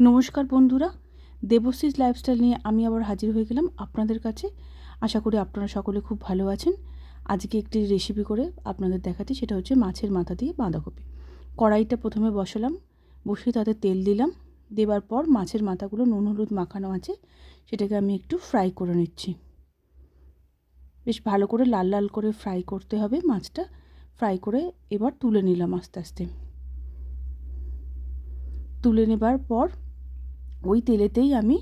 নমস্কার বন্ধুরা, দেবশ্রীজ লাইফস্টাইল নিয়ে আমি আবার হাজির হয়ে গেলাম আপনাদের কাছে। আশা করি আপনারা সকলে খুব ভালো আছেন। আজকে একটি রেসিপি করে আপনাদের দেখাচ্ছি, সেটা হচ্ছে মাছের মাথা দিয়ে বাঁধাকপি। কড়াইটা প্রথমে বসালাম, বসিয়ে তাতে তেল দিলাম। দেবার পর মাছের মাথাগুলো নুন হলুদ মাখানো আছে, সেটাকে আমি একটু ফ্রাই করে নিচ্ছি। বেশ ভালো করে লাল লাল করে ফ্রাই করতে হবে মাছটা। ফ্রাই করে এবার তুলে নিলাম আস্তে আস্তে। তুলে নেবার পর ওই তেলেতেই আমি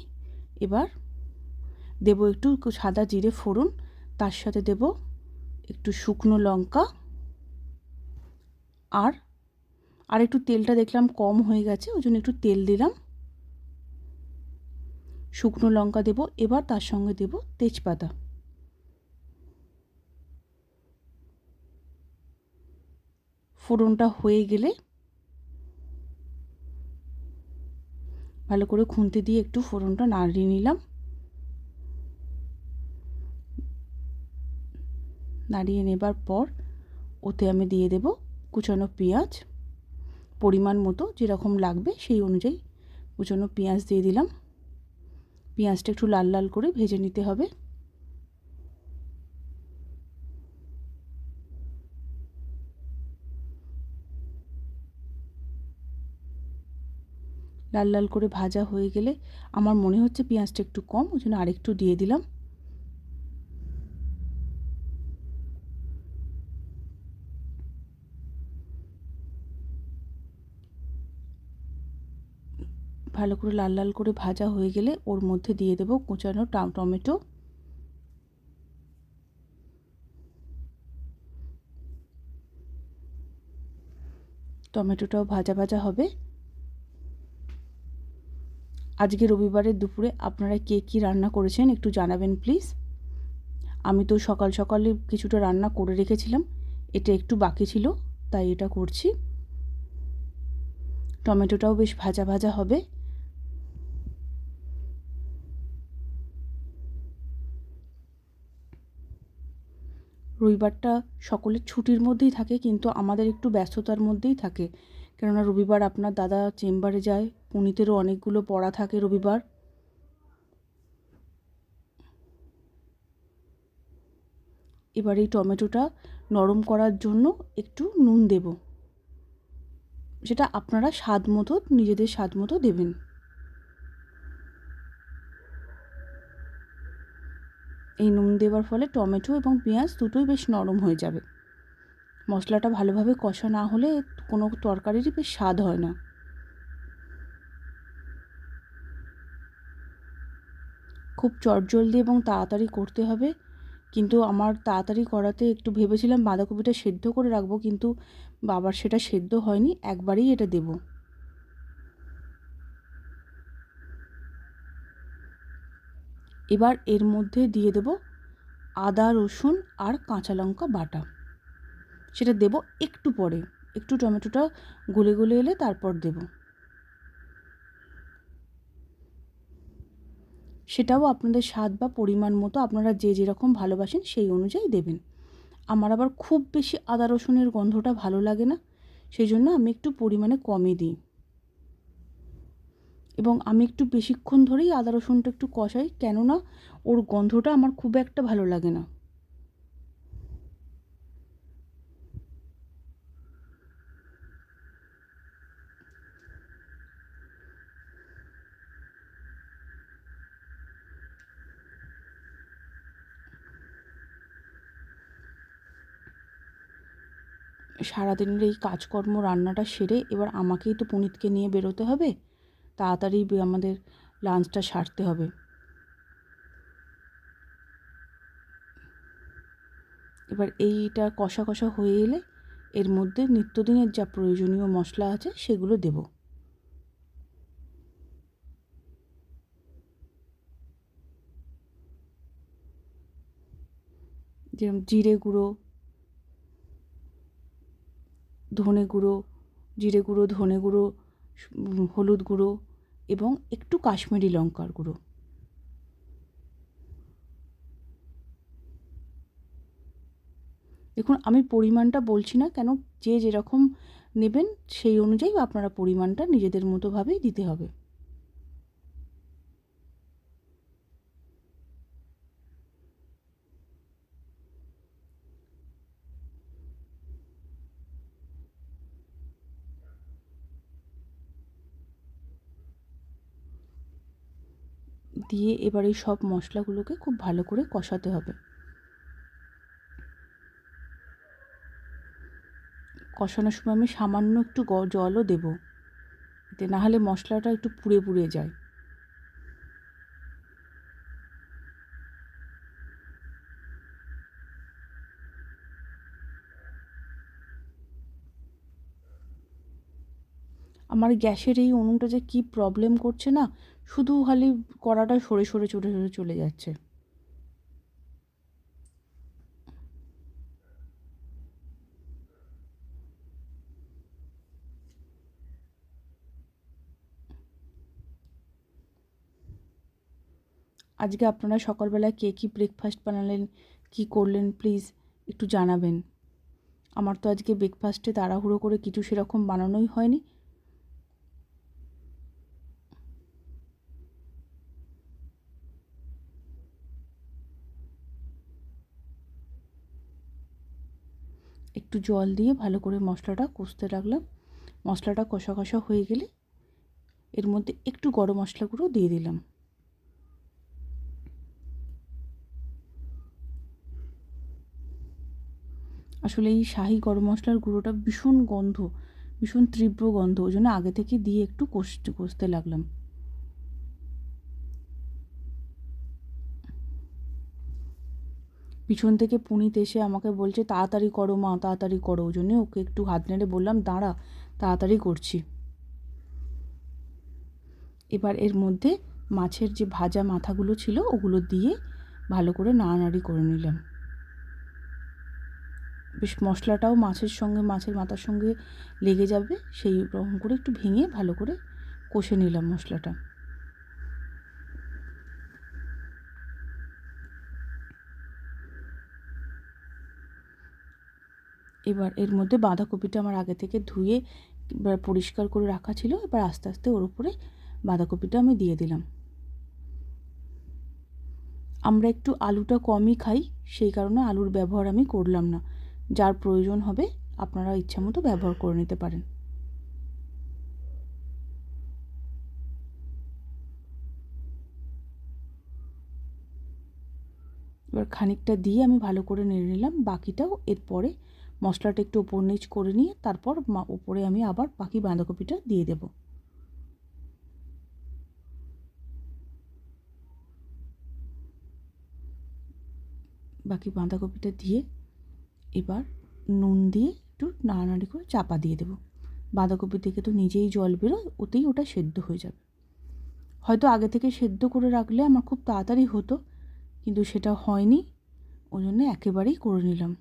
এবার দেব একটু সাদা জিরে ফোড়ন, তার সাথে দেব একটু শুকনো লঙ্কা আর আর একটু তেলটা দেখলাম কম হয়ে গেছে, ওই জন্য একটু তেল দিলাম। শুকনো লঙ্কা দেব, এবার তার সঙ্গে দেব তেজপাতা। ফোড়নটা হয়ে গেলে ভালো করে খুন্তি দিয়ে একটু ফোড়নটা নাড়িয়ে নিলাম। নাড়িয়ে নেবার পর ওতে আমি দিয়ে দেব কুচানো পেঁয়াজ। পরিমাণ মতো যেরকম লাগবে সেই অনুযায়ী কুচানো পেঁয়াজ দিয়ে দিলাম। পেঁয়াজটা একটু লাল লাল করে ভেজে নিতে হবে। লাল লাল করে ভাজা হয়ে গেলে আমার মনে হচ্ছে পেঁয়াজটা একটু কম, ওই জন্য আরেকটু দিয়ে দিলাম। ভালো করে লাল লাল করে ভাজা হয়ে গেলে ওর মধ্যে দিয়ে দেব কুচানো টমেটো। টমেটোটাও ভাজা ভাজা হবে। আজকে রবিবারের দুপুরে আপনারা কে কী রান্না করেছেন একটু জানাবেন প্লিজ আমি তো সকাল সকালে কিছুটা রান্না করে রেখেছিলাম, এটা একটু বাকি ছিল, তাই এটা করছি। টমেটোটাও বেশ ভাজা ভাজা হবে। রবিবারটা সকলের ছুটির মধ্যেই থাকে, কিন্তু আমাদের একটু ব্যস্ততার মধ্যেই থাকে। কেননা রবিবার আপনার দাদা চেম্বারে যায়, পুনিতেরও অনেকগুলো পড়া থাকে রবিবার। এবার এই টমেটোটা নরম করার জন্য একটু নুন দেব। সেটা আপনারা স্বাদ মতো, নিজেদের স্বাদ মতো দেবেন। এই নুন দেওয়ার ফলে টমেটো এবং পেঁয়াজ দুটোই বেশ নরম হয়ে যাবে। মশলাটা ভালোভাবে কষা না হলে কোনো তরকারিরই বেশ স্বাদ হয় না। খুব চটজলদি এবং তাড়াতাড়ি করতে হবে। কিন্তু আমার তাড়াতাড়ি করাতে একটু ভেবেছিলাম বাঁধাকপিটা সেদ্ধ করে রাখব, কিন্তু বাবার সেটা সেদ্ধ হয়নি, একবারেই এটা দেব। এবার এর মধ্যে দিয়ে দেব আদা, রসুন আর কাঁচা লঙ্কা বাটা। সেটা দেব একটু পরে। একটু টমেটোটা গলে গলে এলে তারপর দেব। সেটাও আপনাদের স্বাদ বা পরিমাণ মতো আপনারা যে যেরকম ভালোবাসেন সেই অনুযায়ী দেবেন। আমার আবার খুব বেশি আদা রসুনের গন্ধটা ভালো লাগে না, সেই জন্য আমি একটু পরিমাণে কমই দিই। এবং আমি একটু বেশিক্ষণ ধরেই আদা রসুনটা একটু কষাই, কেননা ওর গন্ধটা আমার খুব একটা ভালো লাগে না। সারাদিনের এই কাজকর্ম, রান্নাটা সেরে এবার আমাকেই তো পুনিতকে নিয়ে বেরোতে হবে। তাড়াতাড়ি আমাদের লাঞ্চটা সারতে হবে। এবার এইটা কষা কষা হয়ে এলে এর মধ্যে নিত্যদিনের যা প্রয়োজনীয় মশলা আছে সেগুলো দেব। যেরকম জিরে গুঁড়ো ধনে গুঁড়ো, জিরে গুঁড়ো, ধনে গুঁড়ো, হলুদ গুঁড়ো এবং একটু কাশ্মীরি লঙ্কার গুঁড়ো। দেখুন, আমি পরিমাণটা বলছি না, কেন যে যেরকম নেবেন সেই অনুযায়ী আপনারা পরিমাণটা নিজেদের মতোভাবেই দিতে হবে। দিয়ে এবার এই সব মশলাগুলোকে খুব ভালো করে কষাতে হবে। কষানোর সময় আমি সামান্য একটু জলও দেবো। এতে না হলে মশলাটা একটু পুড়ে পুড়ে যায়। আমার গ্যাসের এই উনুনটা যে কী প্রবলেম করছে না, শুধু খালি কড়াটা সরে সরে চলে সরে চলে যাচ্ছে। আজকে আপনারা সকালবেলায় কে কী ব্রেকফাস্ট বানালেন, কী করলেন প্লিজ একটু জানাবেন। আমার তো আজকে ব্রেকফাস্টে তাড়াহুড়ো করে কিছু সেরকম বানানোই হয়নি। একটু জল দিয়ে ভালো করে মশলাটা কষতে রাখলাম মশলাটা কষা কষা হয়ে গেলে এর মধ্যে একটু গরম মশলা গুঁড়ো দিয়ে দিলাম। আসলে এই শাহি গরম মশলার গুঁড়োটা ভীষণ গন্ধ, ভীষণ তীব্র গন্ধ, ওই জন্য আগে থেকে দিয়ে একটু কষতে কষতে লাগলাম। পিছন থেকে পুনিত এসে আমাকে বলছে, তাড়াতাড়ি করো মা, তাড়াতাড়ি করো। ওই জন্যে ওকে একটু হাত নেড়ে বললাম, দাঁড়া, তাড়াতাড়ি করছি। এবার এর মধ্যে মাছের যে ভাজা মাথাগুলো ছিল, ওগুলো দিয়ে ভালো করে নাড়ানাড়ি করে নিলাম। বেশ মশলাটাও মাছের সঙ্গে, মাছের মাথার সঙ্গে লেগে যাবে, সেই রকম করে একটু ভেঙে ভালো করে কষে নিলাম মশলাটা। এবার এর মধ্যে বাঁধাকপিটা আমার আগে থেকে ধুয়ে এবার পরিষ্কার করে রাখা ছিল, এবার আস্তে আস্তে ওর উপরে বাঁধাকপিটা আমি দিয়ে দিলাম। আমরা একটু আলুটা কমই খাই, সেই কারণে আলুর ব্যবহার আমি করলাম না। যার প্রয়োজন হবে আপনারা ইচ্ছা মতো ব্যবহার করে নিতে পারেন। এবার খানিকটা দিয়ে আমি ভালো করে নেড়ে নিলাম, বাকিটাও এরপরে মশলাটা একটু ওপর নিচ করে নিয়ে তারপর উপরে আমি আবার বাকি বাঁধাকপিটা দিয়ে দেব। বাকি বাঁধাকপিটা দিয়ে এবার নুন দিয়ে একটু নাড়ানাড়ি করে চাপা দিয়ে দেবো। বাঁধাকপি থেকে তো নিজেই জল বেরোয়, ওতেই ওটা সেদ্ধ হয়ে যাবে। হয়তো আগে থেকে সেদ্ধ করে রাখলে আমার খুব তাড়াতাড়ি হতো, কিন্তু সেটা হয়নি ওই জন্য একেবারেই করে নিলাম।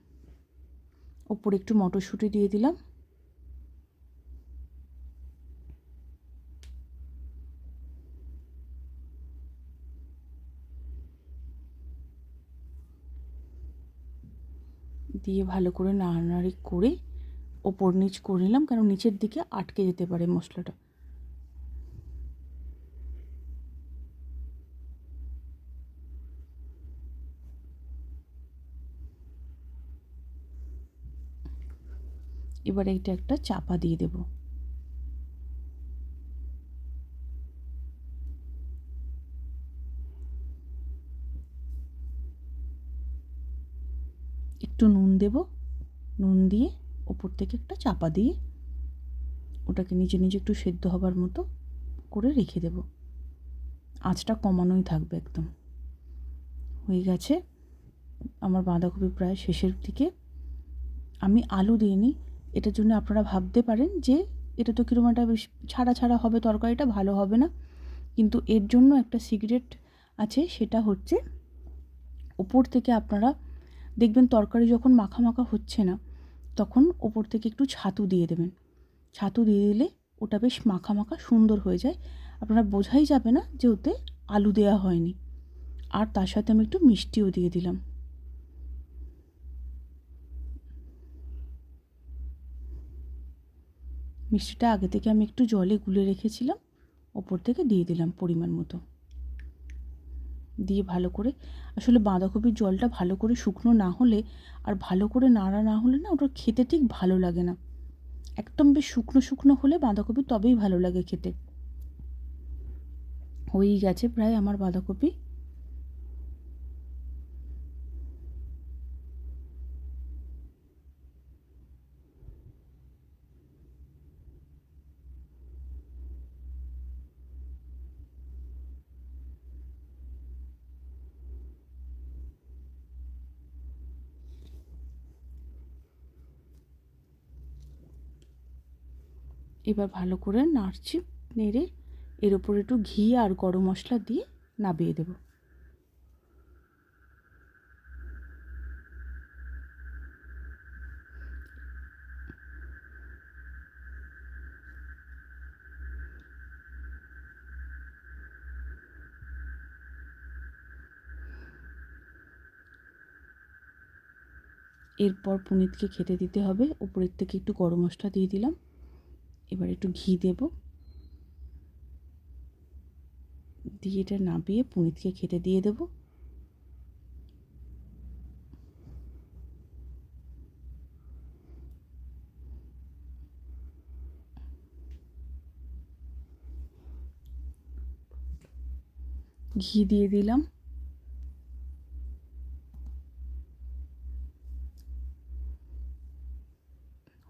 ওপরে একটু মটরশুঁটি দিয়ে দিলাম। দিয়ে ভালো করে নাড়ানাড়ি করে ওপর নিচ করে নিলাম, কারণ নিচের দিকে আটকে যেতে পারে মশলাটা। এবার এটা একটা চাপা দিয়ে দেব। একটু নুন দেব। নুন দিয়ে ওপর থেকে একটা চাপা দিয়ে ওটাকে নিজে নিজে একটু সেদ্ধ হবার মতো করে রেখে দেব। আঁচটা কমানোই থাকবে একদম। হয়ে গেছে। আমার বাঁধাকপি প্রায় শেষের দিকে। আমি আলু দিইনি এটার জন্য আপনারা ভাবতে পারেন যে এটা তো কীরকম একটা বেশ ছাড়া ছাড়া হবে তরকারিটা, ভালো হবে না। কিন্তু এর জন্য একটা সিগারেট আছে, সেটা হচ্ছে ওপর থেকে আপনারা দেখবেন তরকারি যখন মাখা মাখা হচ্ছে না, তখন ওপর থেকে একটু ছাতু দিয়ে দেবেন। ছাতু দিয়ে দিলে ওটা বেশ মাখা মাখা সুন্দর হয়ে যায়। আপনারা বোঝাই যাবে না যে ওতে আলু দেওয়া হয়নি। আর তার সাথে আমি একটু মিষ্টিও দিয়ে দিলাম। মিষ্টিটা আগে থেকে আমি একটু জলে গুলে রেখেছিলাম, ওপর থেকে দিয়ে দিলাম পরিমাণ মতো। দিয়ে ভালো করে, আসলে বাঁধাকপির জলটা ভালো করে শুকনো না হলে আর ভালো করে নাড়া না হলে না ওটা খেতে ঠিক ভালো লাগে না। একদম বেশ শুকনো শুকনো হলে বাঁধাকপি তবেই ভালো লাগে খেতে। হয়েই গেছে প্রায় আমার বাঁধাকপি। এবার ভালো করে নাড়ছি, নেড়ে এর ওপর একটু ঘি আর গরম মশলা দিয়ে নাবিয়ে দেব। এরপর পুনিতকে খেতে দিতে হবে, উপরের থেকে একটু গরম মশলা দিয়ে দিলাম। এবার একটু ঘি দেব। দিয়ে এটা নাবিয়ে পুনিতকে খেতে দিয়ে দেব। ঘি দিয়ে দিলাম।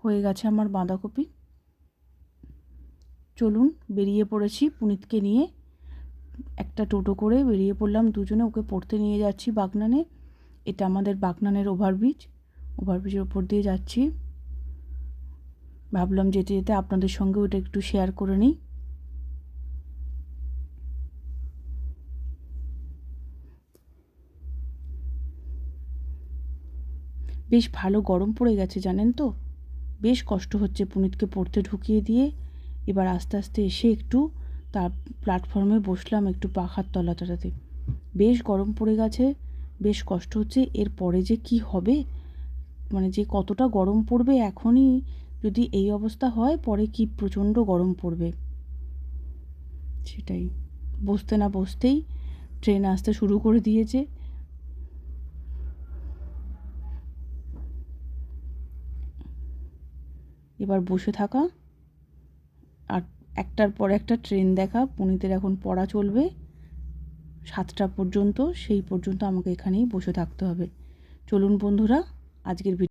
হয়ে গেছে আমার বাঁধাকপি। চলুন, বেরিয়ে পড়েছি পুনিতকে নিয়ে। একটা টোটো করে বেরিয়ে পড়লাম, দুজনে ওকে পড়তে নিয়ে যাচ্ছি বাগনানে। এটা আমাদের বাগনানের ওভারব্রিজ। ওভারব্রিজের ওপর দিয়ে যাচ্ছি। ভাবলাম যেতে যেতে আপনাদের সঙ্গে ওটা একটু শেয়ার করে নিই। বেশ ভালো গরম পড়ে গেছে জানেন তো? বেশ কষ্ট হচ্ছে পুনিতকে পড়তে ঢুকিয়ে দিয়ে। এবার আস্তে আস্তে এসে একটু তার প্ল্যাটফর্মে বসলাম একটু পাখার তলাটাতে। বেশ গরম পড়ে গেছে, বেশ কষ্ট হচ্ছে, এর পরে যে কি হবে? মানে যে কতটা গরম পড়বে এখনই যদি এই অবস্থা হয়, পরে কি প্রচণ্ড গরম পড়বে? সেটাই। বসতে না বসতেই ট্রেন আসতে শুরু করে দিয়েছে। এবার বসে থাকা আর একটার পর একটা ট্রেন দেখা, পুনিতের এখন পড়া চলবে। সাতটা পর্যন্ত, সেই পর্যন্ত আমাকে এখানেই বসে থাকতে হবে। চলুন বন্ধুরা, আজকের